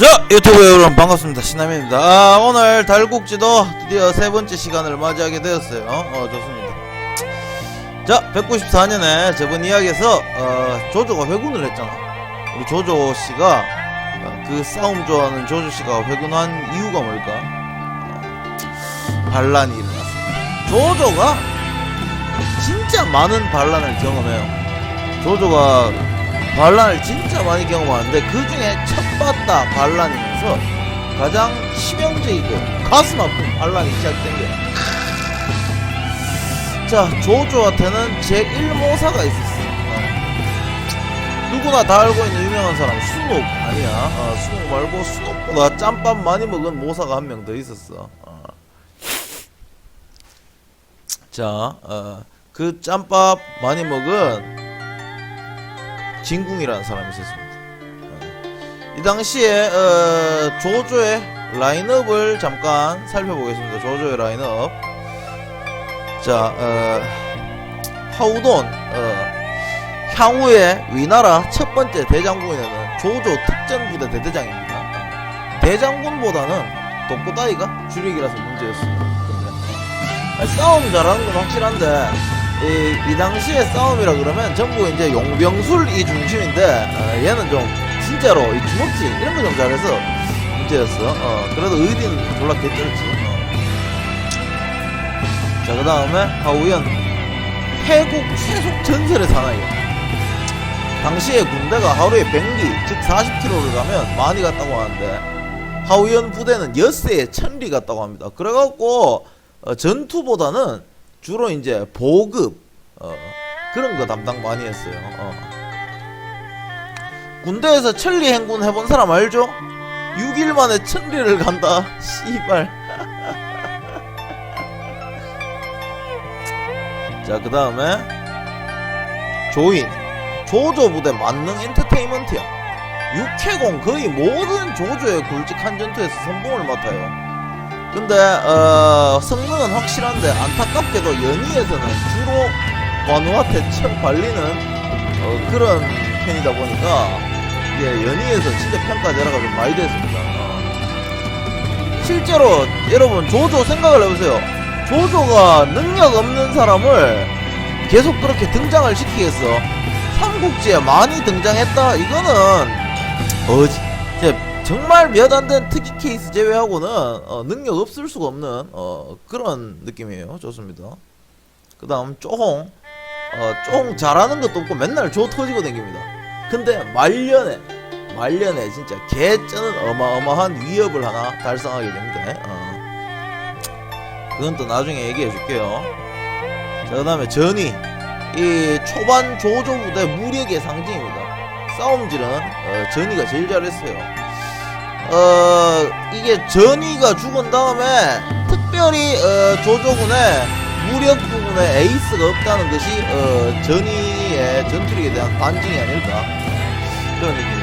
자 유튜브 여러분 반갑습니다. 신남입니다. 아, 오늘 달국지도 드디어 세 번째 시간을 맞이하게 되었어요. 어 좋습니다. 자 194년에 저번 이야기에서 어, 조조가 회군을 했잖아. 우리 조조 씨가 어, 그 싸움 좋아하는 조조 씨가 회군한 이유가 뭘까? 어, 반란이 일어났습니다. 조조가 진짜 많은 반란을 경험해요. 조조가 반란을 진짜 많이 경험하는데 그 중에 첫 봤다 반란이면서 가장 치명적이고 가슴 아픈 반란이 시작된 거야. 자 조조한테는 제1모사가 있었어. 어. 누구나 다 알고 있는 유명한 사람 수녹 아니야. 어, 수녹 말고 수녹보다 짬밥 많이 먹은 모사가 한 명 더 있었어. 어. 자, 어, 그 짬밥 많이 먹은 진궁이라는 사람이 있었습니다. 어, 이 당시에 어, 조조의 라인업을 잠깐 살펴보겠습니다. 조조의 라인업. 자, 어, 하우돈 어, 향후에 위나라 첫 번째 대장군에는 조조 특전부대 대대장입니다. 어, 대장군보다는 독고다이가 주력이라서 문제였습니다. 싸움 잘하는 건 확실한데 이, 이 당시에 싸움이라 그러면 전부 이제 용병술이 중심인데 어, 얘는 좀 진짜로 이 주먹질 이런 거 좀 잘해서 문제였어. 어, 그래도 의리는 졸라 개쩔지. 어. 자, 그 다음에 하우연 해국 최속 전설의 사나이야. 당시에 군대가 하루에 100리, 즉 40km를 가면 많이 갔다고 하는데 하우연 부대는 엿새에 1000리 갔다고 합니다. 그래갖고 어, 전투보다는 주로 이제 보급 어, 그런 거 담당 많이 했어요. 어. 군대에서 천리 행군 해본 사람 알죠? 6일 만에 천리를 간다. 씨발. 자, 그 다음에 조인 조조 부대 만능 엔터테인먼트야. 육해공 거의 모든 조조의 굵직한 전투에서 선봉을 맡아요. 근데 어, 성능은 확실한데 안타깝게도 연희에서는 주로 바누아테 척 발리는 어, 그런 편이다 보니까 이게 연희에서 진짜 평가 제라가 좀 많이 됐습니다. 어. 실제로 여러분 조조 생각을 해보세요. 조조가 능력 없는 사람을 계속 그렇게 등장을 시키겠어. 삼국지에 많이 등장했다. 이거는 어지 이제 정말 몇 안 된 특이 케이스 제외하고는 어, 능력 없을 수가 없는 어, 그런 느낌이에요. 좋습니다. 그 다음 쪼홍. 어, 쪼홍 잘하는 것도 없고 맨날 조 터지고 댕깁니다. 근데 말년에 말년에 진짜 개쩌는 어마어마한 위협을 하나 달성하게 됩니다. 어. 그건 또 나중에 얘기해 줄게요. 자, 그 다음에 전이. 이 초반 조조 부대 무력의 상징입니다. 싸움질은 어, 전이가 제일 잘했어요. 어 이게 전이가 죽은 다음에 특별히 어, 조조군의 무력 부분에 에이스가 없다는 것이 어, 전이의 전투력에 대한 반증이 아닐까 그런 느낌입니다.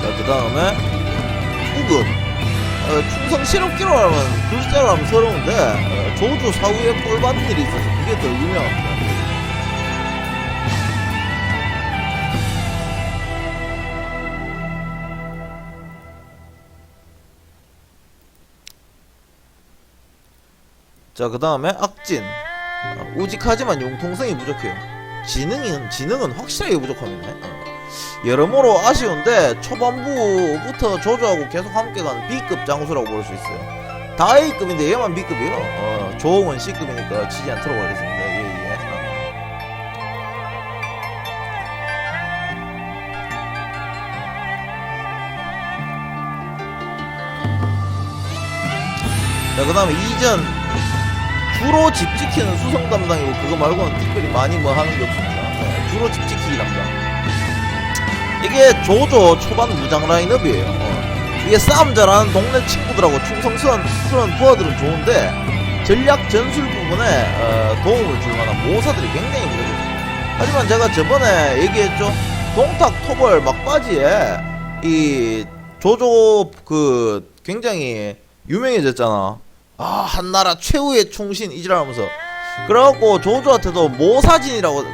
자, 그 다음에 우급 어, 충성 실업기로 하면 글자로 하면 서러운데 어, 조조 사후에 일이 있어서 그게 더 유명합니다. 자, 그 다음에 악진. 어, 우직하지만 융통성이 부족해요. 지능은, 지능은 확실하게 부족합니다. 어. 여러모로 아쉬운데, 초반부부터 조조하고 계속 함께 가는 B급 장수라고 볼 수 있어요. 다 A급인데 얘만 B급이에요. 어, 조홍은 C급이니까 치지 않도록 하겠습니다. 예, 예. 어. 자, 그 다음에 이전 주로 집 지키는 수성 담당이고 그거 말고는 특별히 많이 뭐 하는 게 없습니다. 네, 주로 집 지키기 담당. 이게 조조 초반 무장 라인업이에요. 어. 이게 싸움 잘하는 동네 친구들하고 충성스러운 스러운 부하들은 좋은데 전략 전술 부분에 어, 도움을 줄 만한 모사들이 굉장히 부족해요. 하지만 제가 저번에 얘기했죠. 동탁 토벌 막바지에 이 조조 그 굉장히 유명해졌잖아. 아 한나라 최후의 충신 이지라면서 그래갖고 조조한테도 모사진이라고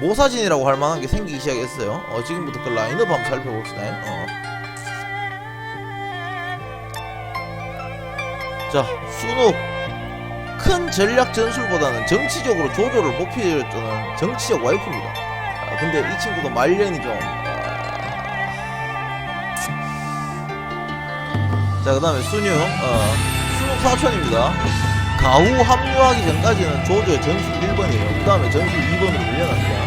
모사진이라고 할 만한 게 생기기 시작했어요. 어, 지금부터 그 라인업 한번 살펴봅시다. 어. 자, 순욱 큰 전략 전술보다는 정치적으로 조조를 뽑히려는 정치적 와이프입니다. 아, 근데 이 친구도 말년이 좀. 아... 자, 그 다음에 순육, 어, 순욱 사촌입니다. 가후 합류하기 전까지는 조조의 전술 1번이에요. 그 다음에 전술 2번으로 밀려납니다.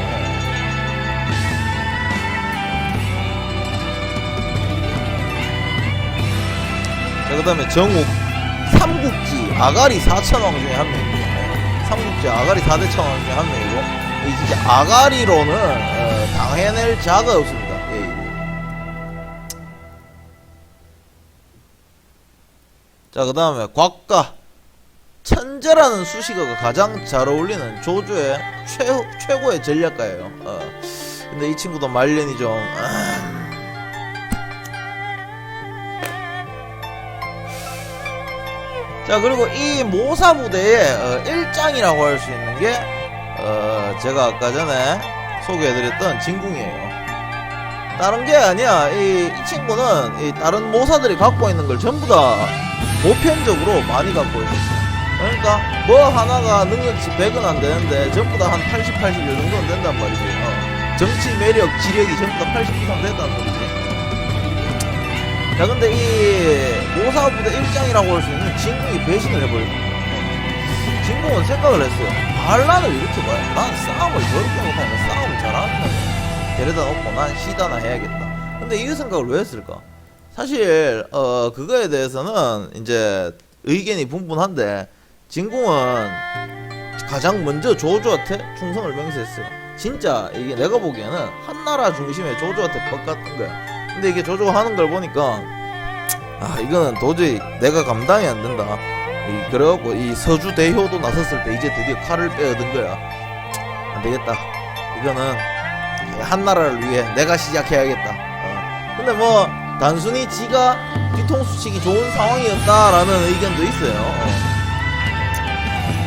자, 그 다음에 정욱, 삼국지, 아가리 4천왕 중에 한 명이고, 네. 삼국지, 아가리 4대 천왕 중에 한 명이고, 이 진짜 아가리로는, 어, 당해낼 자가 없습니다. 자, 그 다음에 곽가. 천재라는 수식어가 가장 잘 어울리는 조조의 최, 최고의 전략가예요. 어. 근데 이 친구도 말년이 좀. 아... 자 그리고 이 모사 무대의 어, 일장이라고 할 수 있는 게 어, 제가 아까 전에 소개해드렸던 진궁이에요. 다른 게 아니야. 이, 이 친구는 이 다른 모사들이 갖고 있는 걸 전부 다 보편적으로 많이 갖고 있었어. 그러니까 뭐 하나가 능력치 100은 안 되는데 전부 다 한 80, 80 요 정도는 된단 말이지. 어. 정치 매력, 지력이 전부 다 80 이상 된다는 소리지. 자 근데 이 모사부대 일장이라고 할 수 있는 진궁이 배신을 해버리고 진궁은 생각을 했어요. 반란을 이렇게 봐요. 난 싸움을 저렇게 못하면 싸움을 잘하는 거야. 데려다 놓고 난 시다나 해야겠다. 근데 이 생각을 왜 했을까? 사실 어 그거에 대해서는 이제 의견이 분분한데 진궁은 가장 먼저 조조한테 충성을 맹세했어요. 진짜 이게 내가 보기에는 한 나라 중심의 조조한테 뻑갔던 거야. 근데 이게 조조가 하는 걸 보니까 아 이거는 도저히 내가 감당이 안 된다. 이, 그래갖고 이 서주 대효도 나섰을 때 이제 드디어 칼을 빼어든 거야. 안 되겠다. 이거는 한나라를 위해 내가 시작해야겠다. 어. 근데 뭐 단순히 지가 뒤통수 치기 좋은 상황이었다라는 의견도 있어요. 어.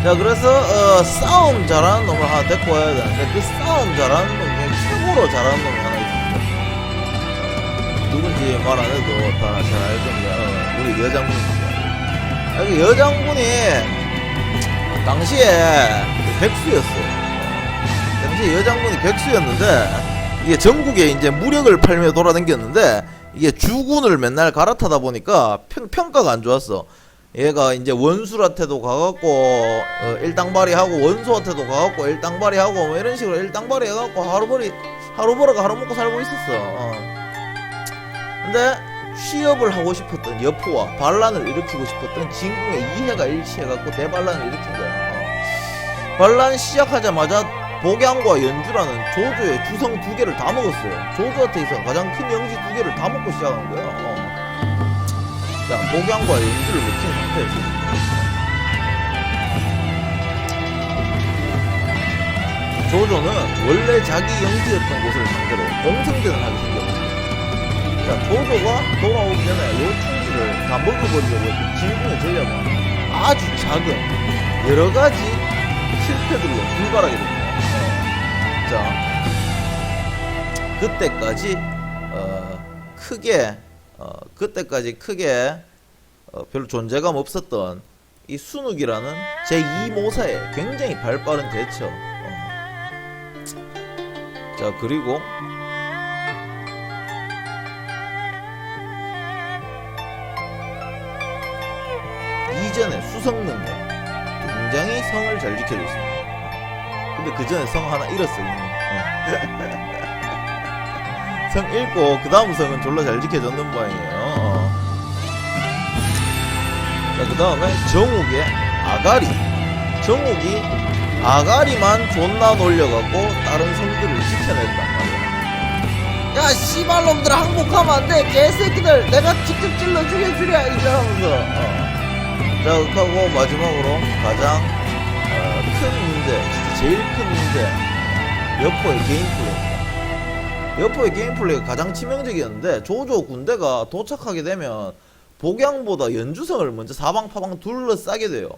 자 그래서 어, 싸움 잘하는 놈을 하나 데리고 와야 되는데 그 싸움 잘하는 놈 중에 최고로 잘하는 놈이 하나 있습니다. 누군지 말 안 해도 다 잘알 겁니다. 어, 우리 여장군입니다. 여기 여장군이 당시에 백수였어요. 어, 당시에 여장군이 백수였는데 이게 전국에 이제 무력을 팔며 돌아다녔는데 이게 주군을 맨날 갈아타다 보니까 평, 평가가 안 좋았어. 얘가 이제 원술한테도 가갖고 어, 일당발이하고 원수한테도 가갖고 일당발이하고 뭐 이런 식으로 일당발이 해갖고 하루벌이 하루 벌어가 하루 먹고 살고 있었어. 어. 근데 취업을 하고 싶었던 여포와 반란을 일으키고 싶었던 진궁의 이해가 일치해갖고 대반란을 일으킨 거야. 어. 반란 시작하자마자 복양과 연주라는 조조의 주성 두 개를 다 먹었어요. 조조한테 있어 가장 큰 영지 두 개를 다 먹고 시작한 거야. 어. 자, 복양과 연주를 놓친 상태에서. 조조는 원래 자기 영지였던 곳을 상대로 공성전을 하게 생겼거든요. 자, 조조가 돌아오기 전에 요 충지를 다 먹어버리려고 했던 진궁의 전략은 아주 작은 여러 가지 실패들로 불발하게 됩니다. 어. 자, 그때까지 어, 크게 어, 그때까지 크게 어, 별로 존재감 없었던 이 순욱이라는 제2모사의 굉장히 발빠른 대처. 어. 자 그리고 이전에 수성 능력 굉장히 성을 잘 지켜줬습니다. 근데 그 전에 성 하나 잃었어 이미. 어. 성 잃고 그 다음 성은 졸라 잘 지켜줬는 모양이에요. 어. 자, 그 다음에 정욱의 아가리. 정욱이 아가리만 존나 놀려갖고 다른 성들을 지켜냈단 말이야. 야, 씨발놈들아 항복하면 안 돼. 개새끼들. 내가 직접 찔러 죽여주랴. 이러면서. 어. 자, 하고 마지막으로 가장 어, 큰 문제, 제일 큰 문제. 여포의 개인 플레이. 여포의 게임 플레이가 가장 치명적이었는데 조조 군대가 도착하게 되면 복양보다 연주성을 먼저 사방파방 둘러싸게 돼요.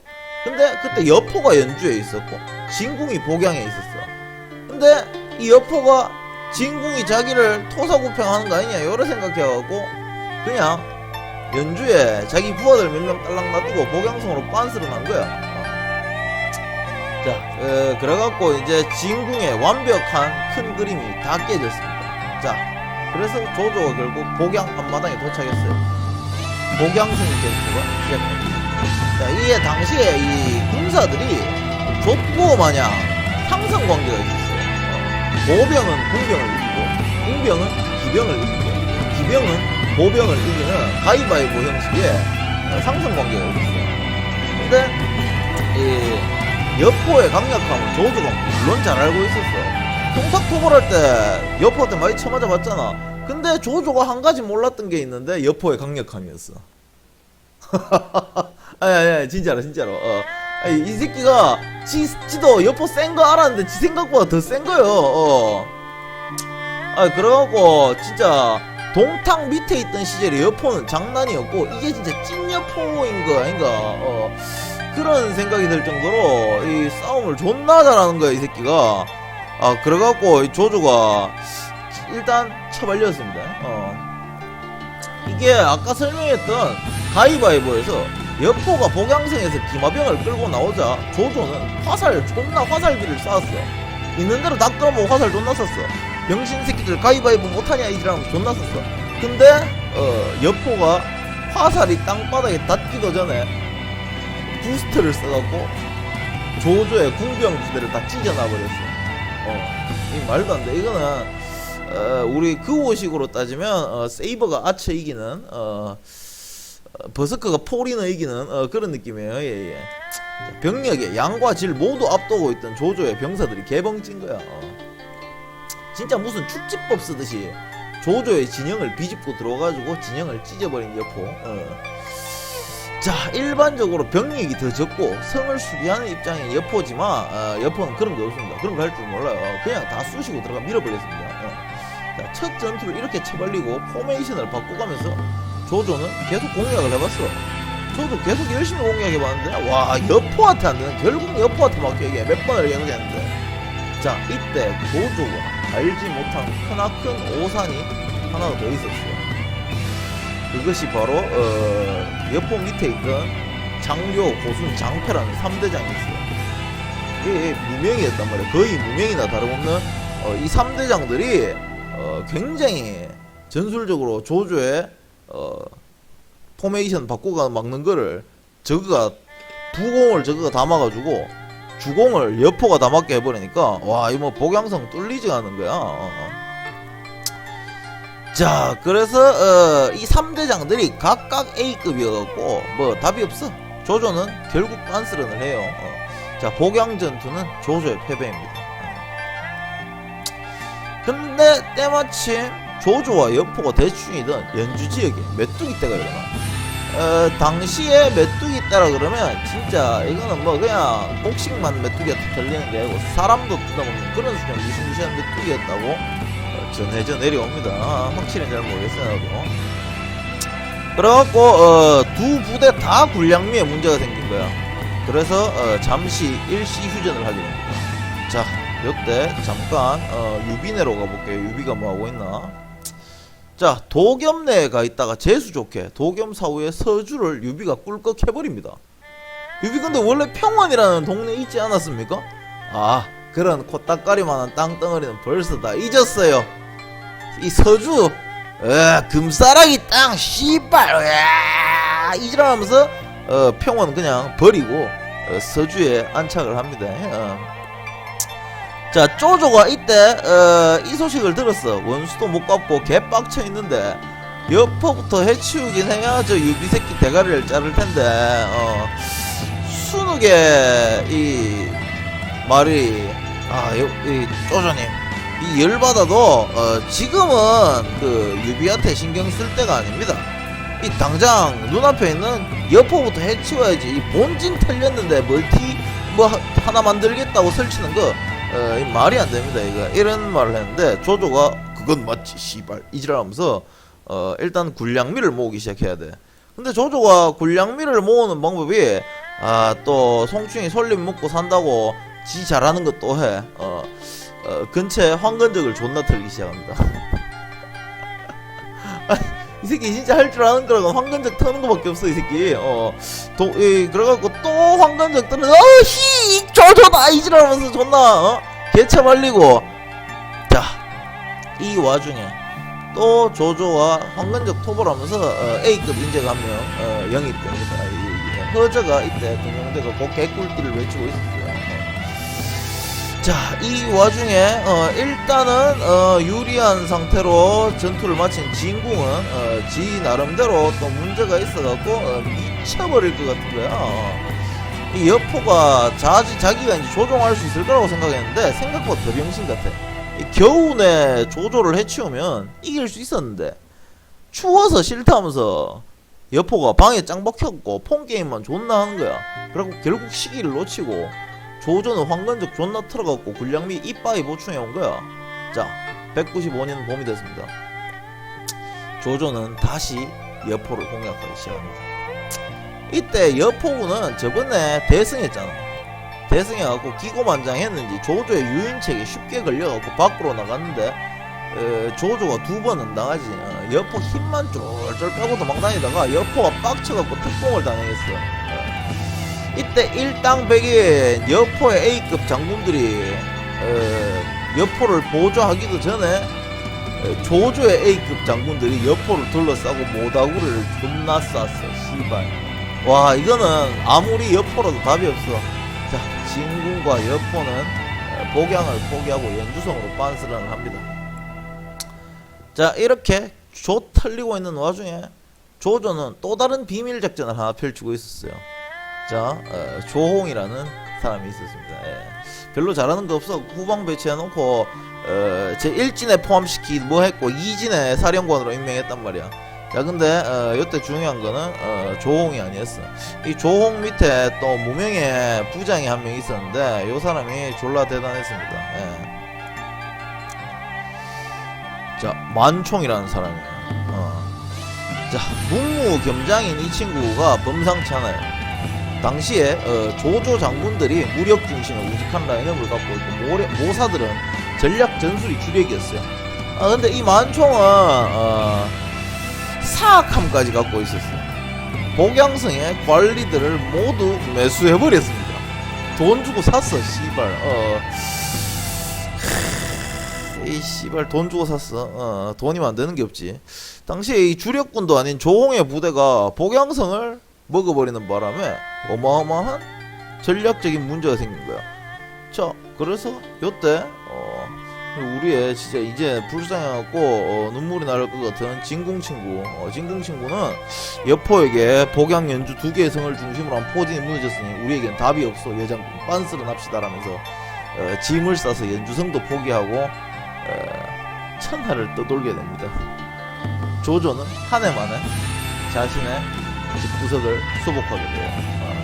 근데 그때 여포가 연주에 있었고 진궁이 복양에 있었어. 근데 이 여포가 진궁이 자기를 토사구팽하는 거 아니냐 여러 생각해갖고 그냥 연주에 자기 부하들 몇 명 딸랑 놔두고 복양성으로 빤스를 난 거야 어. 자 어, 그래갖고 이제 진궁의 완벽한 큰 그림이 다 깨졌습니다. 자 그래서 조조가 결국 복양 앞마당에 도착했어요. 복양성이 결국가 시작합니다 자 이게 당시에 이 군사들이 족보 마냥 상성 관계가 있었어요. 어, 보병은 군병을 이기고 군병은 기병을 이기고 기병은 보병을 이기는 가위바위보 형식의 어, 상성 관계가 있었어요. 근데 이 여포의 강력함을 조조가 물론 잘 알고 있었어 통탁토벌할 때 여포한테 많이 쳐맞아 봤잖아 근데 조조가 한 가지 몰랐던 게 있는데 여포의 강력함이었어 아니 아니 아니 진짜로 진짜로 어. 아니, 이 새끼가 지, 지도 여포 센 거 알았는데 지 생각보다 더 센 거요 어. 아 그래갖고 진짜 동탁 밑에 있던 시절에 여포는 장난이었고 이게 진짜 찐 여포인 거 아닌가 어. 그런 생각이 들 정도로 이 싸움을 존나 잘하는 거야 이 새끼가. 아 그래갖고 이 조조가 일단 처발렸습니다. 어. 이게 아까 설명했던 가위바위보에서 여포가 복양성에서 기마병을 끌고 나오자 조조는 화살 존나 화살기를 쐈어. 있는 대로 다 끌어모고 화살 존나 쐈어. 병신 새끼들 가위바위보 못하냐 이지라면서 존나 쐈어. 근데 어 여포가 화살이 땅바닥에 닿기도 전에 부스트를 써갖고 조조의 궁병 부대를 다 찢어놔버렸어 어 이 말도 안 돼 이거는 어, 우리 그호식으로 따지면 어, 세이버가 아처 이기는 어, 어, 버스커가 폴이너 이기는 어, 그런 느낌이에요. 예, 예. 병력에 양과 질 모두 앞두고 있던 조조의 병사들이 개벙찐 거야. 어. 진짜 무슨 축지법 쓰듯이 조조의 진영을 비집고 들어가지고 진영을 찢어버린 여포. 어. 자 일반적으로 병력이 더 적고 성을 수비하는 입장인 여포지만 어, 여포는 그런 거 없습니다. 그런 거 할 줄 몰라요. 그냥 다 쑤시고 들어가 밀어버렸습니다. 어. 자, 첫 전투를 이렇게 쳐발리고 포메이션을 바꿔가면서 조조는 계속 공략을 해봤어. 저도 계속 열심히 공략해봤는데 와 여포한테 안 되는 결국 여포한테 막혀 이게 몇 번을 계속 했는데 자 이때 조조가 알지 못한 크나큰 오산이 하나 더 있었어요. 그것이 바로 어, 여포 밑에 있던 장교, 고순, 장패라는 3대장이 있어요. 이게 무명이었단 말이에요. 거의 무명이나 다름없는 어, 이 3대장들이 어, 굉장히 전술적으로 조조의 어, 포메이션 바꾸가 막는 거를 저거가 부공을 다 막아주고 주공을 여포가 다 막게 해버리니까 와 이거 뭐 복양성 뚫리지가 않는 거야. 어, 어. 자 그래서 어, 이 3대장들이 각각 A급이어갖고 뭐 답이 없어. 조조는 결국 빤스런을 해요. 어. 자 복양 전투는 조조의 패배입니다. 어. 근데 때마침 조조와 여포가 대충이던 연주 지역에 메뚜기 떼가 일어나. 어, 당시에 메뚜기 떼라 그러면 진짜 이거는 뭐 그냥 복식만 메뚜기한테 들리는 게 아니고 사람도 뜯어먹는 그런 수준 무시무시한 메뚜기였다고 어, 전해져 내려옵니다. 아, 확실히 잘 모르겠어요. 그래갖고 어, 두 부대 다 군량미에 문제가 생긴 거야. 그래서 어, 잠시 일시 휴전을 하게 됩니다. 자, 이때 잠깐 어, 유비네로 가볼게요. 유비가 뭐 하고 있나? 자, 도겸내에 가 있다가 재수 좋게 도겸 사후에 서주를 유비가 꿀꺽 해버립니다. 유비 근데 원래 평원이라는 동네 있지 않았습니까? 아, 그런 코딱가리만한 땅덩어리는 벌써 다 잊었어요. 이 서주, 에, 금싸라기 땅, 씨발, 에, 이지랄하면서 어, 평원 그냥 버리고 어, 서주에 안착을 합니다. 어. 자 쪼조가 이때 어, 이 소식을 들었어 원수도 못 갚고 개빡쳐 있는데 여포부터 해치우긴 해야 저 유비 새끼 대가리를 자를 텐데 어, 순욱의 이 말이 아 이 쪼조님 이 열받아도 어, 지금은 그 유비한테 신경 쓸 때가 아닙니다 이 당장 눈앞에 있는 여포부터 해치워야지 이 본진 털렸는데 멀티 뭐 하- 하나 만들겠다고 설치는 거 어, 이 말이 안 됩니다. 이거 이런 말을 했는데 조조가 그건 맞지 씨발 이지랄하면서 어, 일단 군량미를 모으기 시작해야 돼. 근데 조조가 군량미를 모으는 방법이 아또 송충이 솔림 먹고 산다고 지 잘하는 거또 해. 어, 어, 근처에 황건적을 존나 틀기 시작합니다. 이 새끼 진짜 할 줄 아는 거라고 황건적 터는 거밖에 없어 이 새끼. 어, 도, 이, 그래갖고 또 황건적 뜨는 어히 조조다 이지랄하면서 존나 어? 개차 말리고 자 이 와중에 또 조조와 황건적 토벌하면서 어, A급 인재가 한명 어, 영입됩니다. 이- 이 허저가 이때 동영대가 그 개꿀띠를 외치고. 어. 자, 이 와중에 어, 일단은 어, 유리한 상태로 전투를 마친 진궁은 어, 지 나름대로 또 문제가 있어갖고 어, 미쳐버릴 것 같은 거야. 어. 이 여포가 자지 자기가 이제 조종할 수 있을 거라고 생각했는데 생각보다 더 병신 같아. 이 겨우내 조조를 해치우면 이길 수 있었는데 추워서 싫다면서 여포가 방에 짱 박혔고 폰 게임만 존나 하는 거야. 그리고 결국 시기를 놓치고 조조는 황건적 존나 틀어갖고 군량미 이빠이 보충해 온 거야. 자, 195년 봄이 됐습니다. 조조는 다시 여포를 공략하기 시작합니다. 이때 여포군은 저번에 대승했잖아. 대승해갖고 기고만장했는지 조조의 유인책에 쉽게 걸려갖고 밖으로 나갔는데 에, 조조가 두 번은 당하지. 어, 여포 힘만 쫄쫄 빼고 도망다니다가 여포가 빡쳐갖고 특공을 당했어. 어. 이때 일당백인 여포의 A급 장군들이 어, 여포를 보조하기도 전에 에, 조조의 A급 장군들이 여포를 둘러싸고 모다구를 존나 쐈어. 씨발. 와 이거는 아무리 여포라도 답이 없어. 자 진군과 여포는 어, 복양을 포기하고 연주성으로 빤스런을 합니다. 자 이렇게 조 털리고 있는 와중에 조조는 또 다른 비밀 작전을 하나 펼치고 있었어요. 자 어, 조홍이라는 사람이 있었습니다. 예. 별로 잘하는 거 없어 후방 배치해놓고 어, 제 1진에 포함시키 뭐 했고 2진에 사령관으로 임명했단 말이야. 자 근데 어, 이때 중요한 거는 어, 조홍이 아니었어. 이 조홍 밑에 또 무명의 부장이 한 명 있었는데 요 사람이 졸라 대단했습니다. 예. 자 만총이라는 사람이에요. 어. 자 문무 겸장인 이 친구가 범상치 않아요. 당시에 어, 조조 장군들이 무력 중심의 우직한 라인업을 갖고 있고 모래, 모사들은 전략 전술이 주력이었어요. 아 근데 이 만총은 어, 사악함까지 갖고 있었어요. 복양성의 관리들을 모두 매수해버렸습니다. 돈 주고 샀어, 씨발. 어. 이 씨발 돈 주고 샀어. 어, 돈이면 안 되는 게 없지. 당시에 이 주력군도 아닌 조홍의 부대가 복양성을 먹어버리는 바람에 어마어마한 전략적인 문제가 생긴 거야. 자, 그래서 요때 어, 우리의 진짜 이제 불쌍해갖고 어, 눈물이 나를 것 같은 진궁 친구. 어, 진궁 친구는 여포에게 복양 연주 두 개의 성을 중심으로 한 포진이 무너졌으니 우리에겐 답이 없어 여장군 빤스를 합시다라면서 어, 짐을 싸서 연주성도 포기하고 어, 천하를 떠돌게 됩니다. 조조는 한 해 만에 자신의 구석을 수복하게 돼요. 어.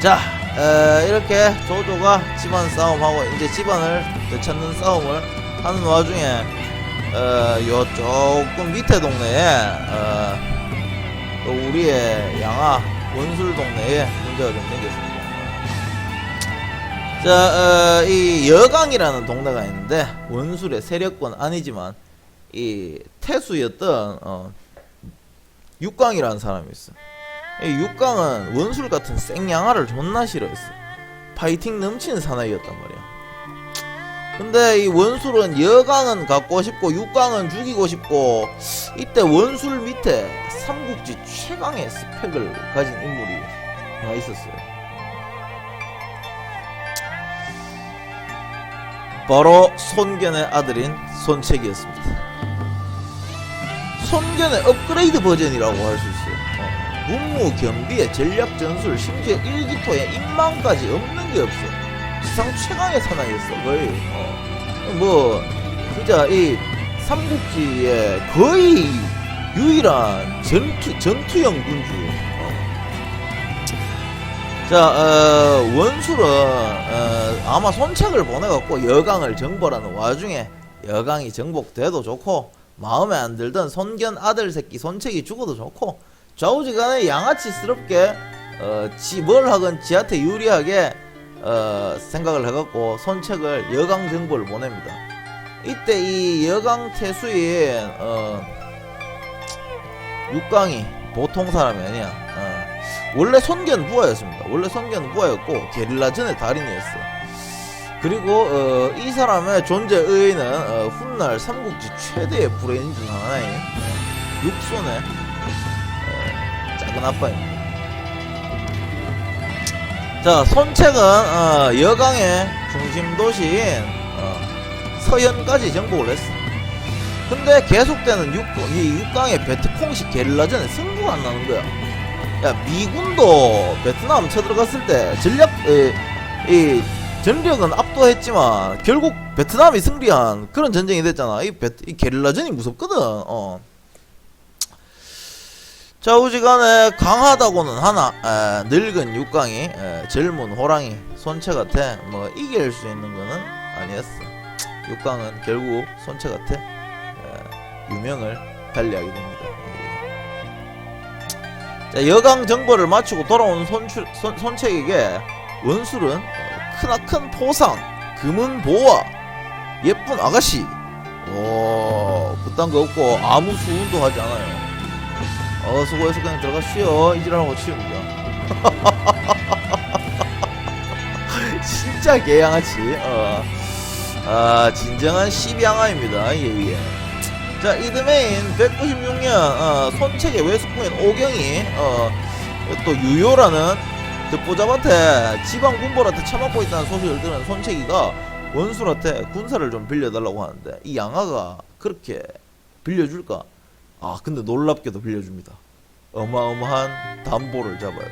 자, 에, 이렇게 조조가 집안 싸움하고 이제 집안을 되찾는 싸움을 하는 와중에 어, 요 조금 밑에 동네에 어, 또 우리의 양아 원술 동네에 문제가 좀 생겼습니다. 자, 어, 이 여강이라는 동네가 있는데 원술의 세력권 아니지만 이 태수였던 어, 육강이라는 사람이 있어. 이 육강은 원술 같은 생양아를 존나 싫어했어. 파이팅 넘치는 사나이였단 말이야. 근데 이 원술은 여강은 갖고 싶고 육강은 죽이고 싶고 이때 원술 밑에 삼국지 최강의 스펙을 가진 인물이 하나 있었어요. 바로 손견의 아들인 손책이었습니다. 손견의 업그레이드 버전이라고 할 수 있어요. 어, 문무 겸비의 전략 전술 심지어 일기토에 인망까지 없는 게 없어. 지상 최강의 사나이였어 거의. 어, 뭐 진짜 이 삼국지의 거의 유일한 전투 전투형 군주. 어. 자, 어, 원술은 어, 아마 손책을 보내갖고 여강을 정벌하는 와중에 여강이 정복돼도 좋고 마음에 안 들던 손견 아들 새끼 손책이 죽어도 좋고 좌우지간에 양아치스럽게 어, 지 뭘 하건 지한테 유리하게 어, 생각을 해갖고 손책을 여강 정보를 보냅니다. 이때 이 여강 태수인 어, 육강이 보통 사람이 아니야. 어, 원래 손견 부하였습니다. 원래 손견 부하였고 게릴라전의 달인이었어. 그리고 어, 이 사람의 존재 의의는 어, 훗날 삼국지 최대의 브레인 중 하나인 어, 육손의 어, 작은 아빠입니다. 자, 손책은 어, 여강의 중심 도시인 어, 서현까지 정복을 했어. 근데 계속되는 육, 이 육강의 베트콩식 게릴라전에 승부가 안 나는 거야. 야, 미군도 베트남 쳐들어갔을 때 전략, 에, 이 전력은 압도했지만 결국 베트남이 승리한 그런 전쟁이 됐잖아. 이, 베, 이 게릴라전이 무섭거든. 어. 좌우지간에 강하다고는 하나 에, 늙은 육강이 에, 젊은 호랑이 손체 같아 뭐 이길 수 있는 거는 아니었어. 육강은 결국 손체 같아 에, 유명을 달리하게 됩니다. 예. 자 여강 정보를 마치고 돌아온 손출, 손, 손책에게 원술은 어, 크나큰 포상, 금은 보화, 예쁜 아가씨. 오, 그딴 거 없고 아무 수운도 하지 않아요. 어, 수고해서 그냥 들어가 쉬어. 이지라고 치웁니다. 진짜 개양아치. 어. 아, 진정한 시비양아입니다. 예, 예. 자, 이듬해인 196년, 어, 손책의 외숙부인 오경이, 어, 또 유효라는 듣보잡한테 지방 군벌한테 처맞고 있다는 소식을 들은 손책이가 원술한테 군사를 좀 빌려달라고 하는데 이 양아가 그렇게 빌려줄까? 아 근데 놀랍게도 빌려줍니다. 어마어마한 담보를 잡아요.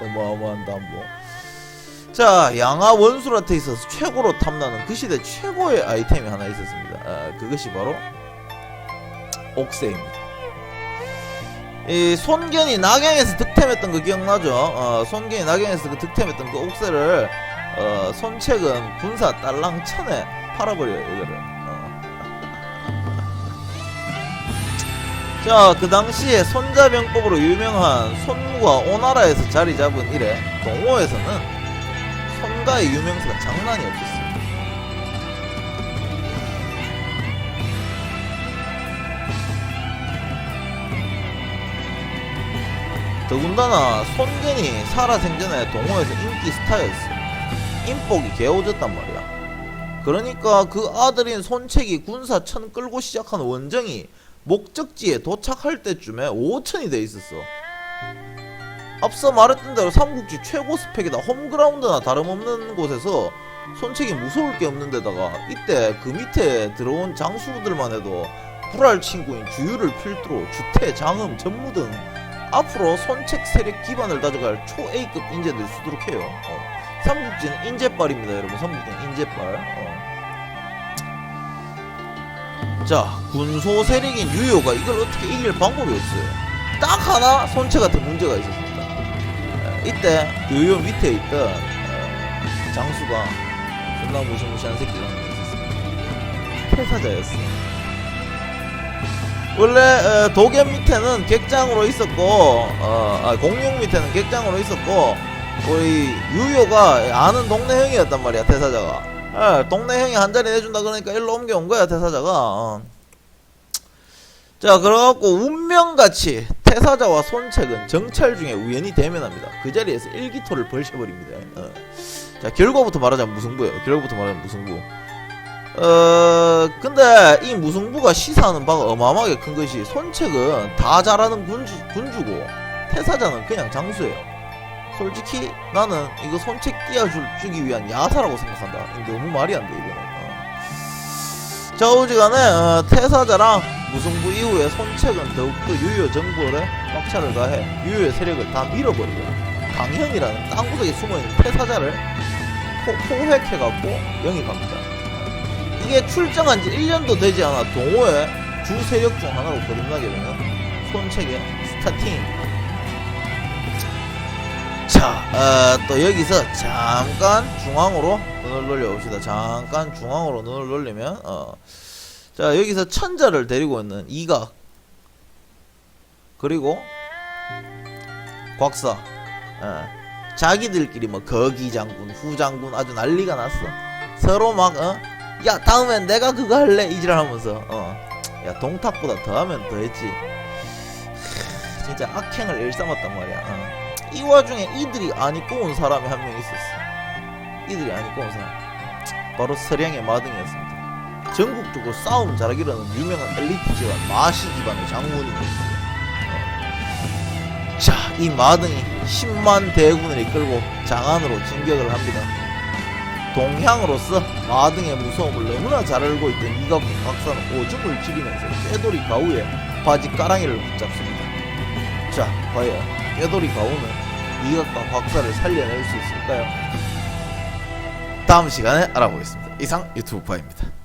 어마어마한 담보. 자 양아 원술한테 있어서 최고로 탐나는 그 시대 최고의 아이템이 하나 있었습니다. 아, 그것이 바로 옥새입니다. 이 손견이 낙양에서 득템했던 거 기억나죠? 어, 손견이 낙양에서 그 득템했던 그 옥새를 어, 손책은 군사 딸랑 천에 팔아버려요 이거를. 어. 자, 그 당시에 손자병법으로 유명한 손무가 오나라에서 자리 잡은 이래 동호에서는 손가의 유명세가 장난이 없었어요. 더군다나 손견이 살아생전에 동호에서 인기 스타였어. 인복이 개오졌단 말이야. 그러니까 그 아들인 손책이 군사천 끌고 시작한 원정이 목적지에 도착할 때쯤에 5천이 돼 있었어. 앞서 말했던 대로 삼국지 최고 스펙이다. 홈그라운드나 다름없는 곳에서 손책이 무서울 게 없는 데다가 이때 그 밑에 들어온 장수들만 해도 불알 친구인 주유를 필두로 주태, 장음, 전무 등 앞으로 손책 세력 기반을 다져갈 초 A급 인재들 수두룩해요. 어. 삼국지는 인재빨입니다, 여러분. 삼국지는 인재빨. 어. 자, 군소 세력인 유효가 이걸 어떻게 이길 방법이 없어요. 딱 하나 손체 같은 문제가 있었습니다. 에, 이때 유효 밑에 있던 어, 장수가 존나 무시무시한 새끼가 있었습니다. 태사자였어요. 원래 어, 도겸 밑에는 객장으로 있었고 어, 아, 공룡 밑에는 객장으로 있었고 우리 유효가 아는 동네 형이었단 말이야 태사자가. 예, 동네 형이 한 자리 내준다 그러니까 일로 옮겨온 거야 태사자가. 어. 자 그래갖고 운명같이 태사자와 손책은 정찰 중에 우연히 대면합니다. 그 자리에서 일기토를 벌셔버립니다. 어. 자 결과부터 말하자면 무승부예요. 결과부터 말하자면 무승부 어 근데 이 무승부가 시사하는 바가 어마어마하게 큰 것이 손책은 다 잘하는 군주, 군주고 태사자는 그냥 장수예요. 솔직히 나는 이거 손책 띄워주기 위한 야사라고 생각한다. 너무 말이 안 돼 이거는. 어. 좌우지간에 어, 태사자랑 무승부 이후에 손책은 더욱더 유효 정보에 꽉차를 가해 유효의 세력을 다 밀어버리고 강현이라는 땅구석에 숨어있는 태사자를 포, 포획해갖고 영입합니다 이게 출정한 지 1년도 되지 않아 동호회 주 세력 중 하나로 거듭나게 되는 손책의 스타팅. 자, 어, 또 여기서 잠깐 중앙으로 눈을 돌려봅시다. 잠깐 중앙으로 눈을 돌리면, 어, 자, 여기서 천자를 데리고 있는 이각. 그리고 곽사. 예. 자기들끼리 뭐 거기 장군, 후 장군 아주 난리가 났어. 서로 막 어? 야 다음엔 내가 그거 할래 이질하면서 어. 야 동탁보다 더하면 더했지. 하, 진짜 악행을 일삼았단 말이야. 어. 이 와중에 이들이 안 입고 온 사람이 한 명 있었어. 이들이 안 입고 온 사람. 바로 서량의 마등이었습니다. 전국적으로 싸움 잘하기로는 유명한 엘리트 집안 마시 집안의 장군이었습니다. 자, 이 마등이 10만 대군을 이끌고 장안으로 진격을 합니다. 동향으로서 마등의 무서움을 너무나 잘 알고 있던 이각국 박사는 오줌을 지리면서 꾀돌이 가우에 바지 까랑이를 붙잡습니다. 자, 과연 꾀돌이 가우는 이각국 박사를 살려낼 수 있을까요? 다음 시간에 알아보겠습니다. 이상 유튜브파입니다.